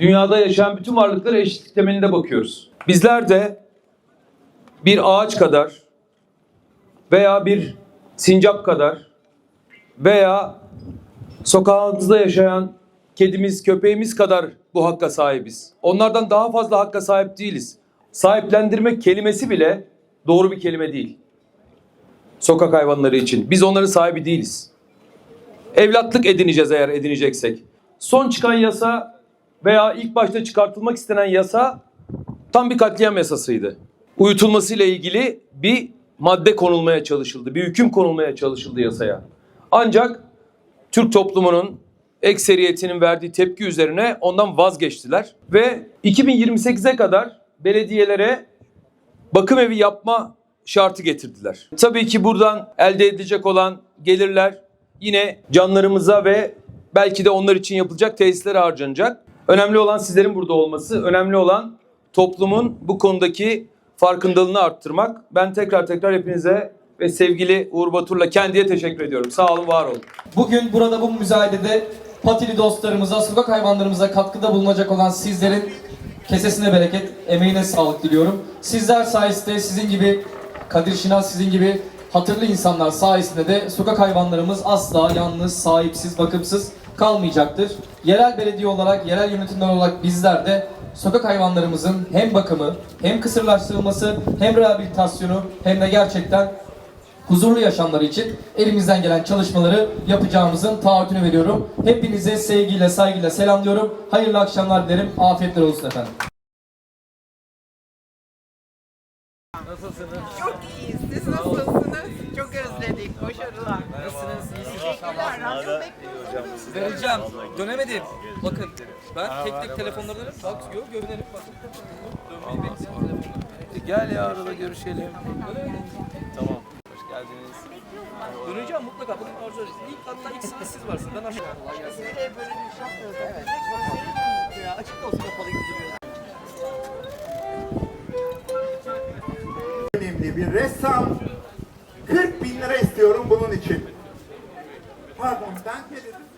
dünyada yaşayan bütün varlıklara eşitlik temelinde bakıyoruz. Bizler de bir ağaç kadar veya bir sincap kadar veya sokağımızda yaşayan kedimiz, köpeğimiz kadar bu hakka sahibiz. Onlardan daha fazla hakka sahip değiliz. Sahiplendirmek kelimesi bile doğru bir kelime değil. Sokak hayvanları için. Biz onların sahibi değiliz. Evlatlık edineceğiz eğer edineceksek. Son çıkan yasa veya ilk başta çıkartılmak istenen yasa tam bir katliam yasasıydı. Uyutulmasıyla ilgili bir madde konulmaya çalışıldı. Bir hüküm konulmaya çalışıldı yasaya. Ancak Türk toplumunun ekseriyetinin verdiği tepki üzerine ondan vazgeçtiler ve 2028'e kadar belediyelere bakım evi yapma şartı getirdiler. Tabii ki buradan elde edilecek olan gelirler yine canlarımıza ve belki de onlar için yapılacak tesislere harcanacak. Önemli olan sizlerin burada olması, önemli olan toplumun bu konudaki farkındalığını arttırmak. Ben tekrar tekrar hepinize ve sevgili Uğur Batur'la kendiye teşekkür ediyorum. Sağ olun, var olun. Bugün burada bu müzayedede patili dostlarımıza, sokak hayvanlarımıza katkıda bulunacak olan sizlerin kesesine bereket, emeğine sağlık diliyorum. Sizler sayesinde sizin gibi Kadir Şinas, sizin gibi hatırlı insanlar sayesinde de sokak hayvanlarımız asla yalnız, sahipsiz, bakımsız kalmayacaktır. Yerel belediye olarak, yerel yönetimler olarak bizler de sokak hayvanlarımızın hem bakımı, hem kısırlaştırılması, hem rehabilitasyonu, hem de gerçekten huzurlu yaşamları için elimizden gelen çalışmaları yapacağımızın taahhütünü veriyorum. Hepinize sevgiyle, saygıyla selamlıyorum. Hayırlı akşamlar dilerim. Afiyetler olsun efendim. Çok Vereceğim. Dönemedim. Bakın ben tek tek telefonları bak gör görünelim bak. Dönmeyi bekliyorum. Gel ya arada görüşelim. Tamam. Hoş geldiniz. Döneceğim mutlaka. Bugün arzu ederiz. İlk hatta ilk sınıf siz varsınız. Ben aşağı. Nereye bölünmüş yapmıyoruz. Evet. Ya açık da olsa kapalı gibi önemli bir ressam 40 bin lira istiyorum bunun için. Pardon ben ne dedim?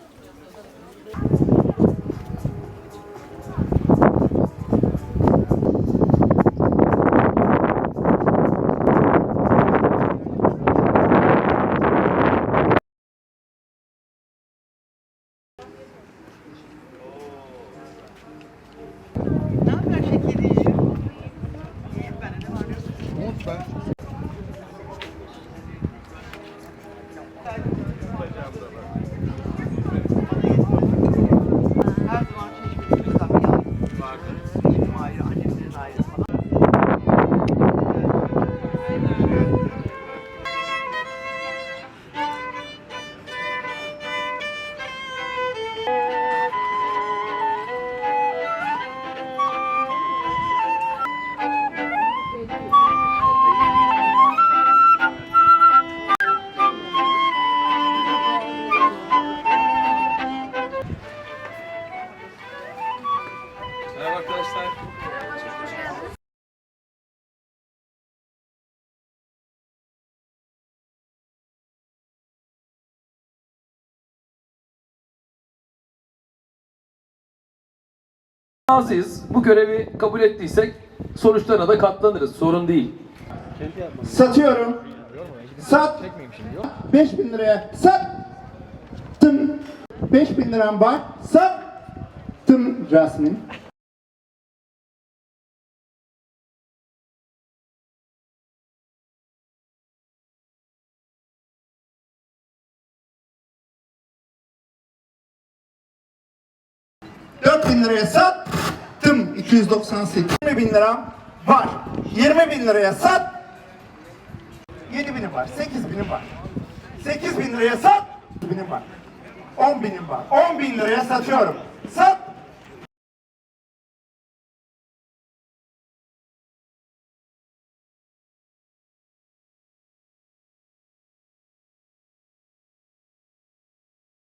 razıyız. Bu görevi kabul ettiysek sonuçlarına da katlanırız. Sorun değil. Satıyorum. Sat. 5000 liraya sattım. 5000 liram var. Sattım Rasmin. 4000 liraya sattım 298. 20 bin liram var. 20 bin liraya sat. 7 binim var. 8 binim var. 8 bin liraya sat. binim var. 10 binim var. 10 bin liraya satıyorum. Sat.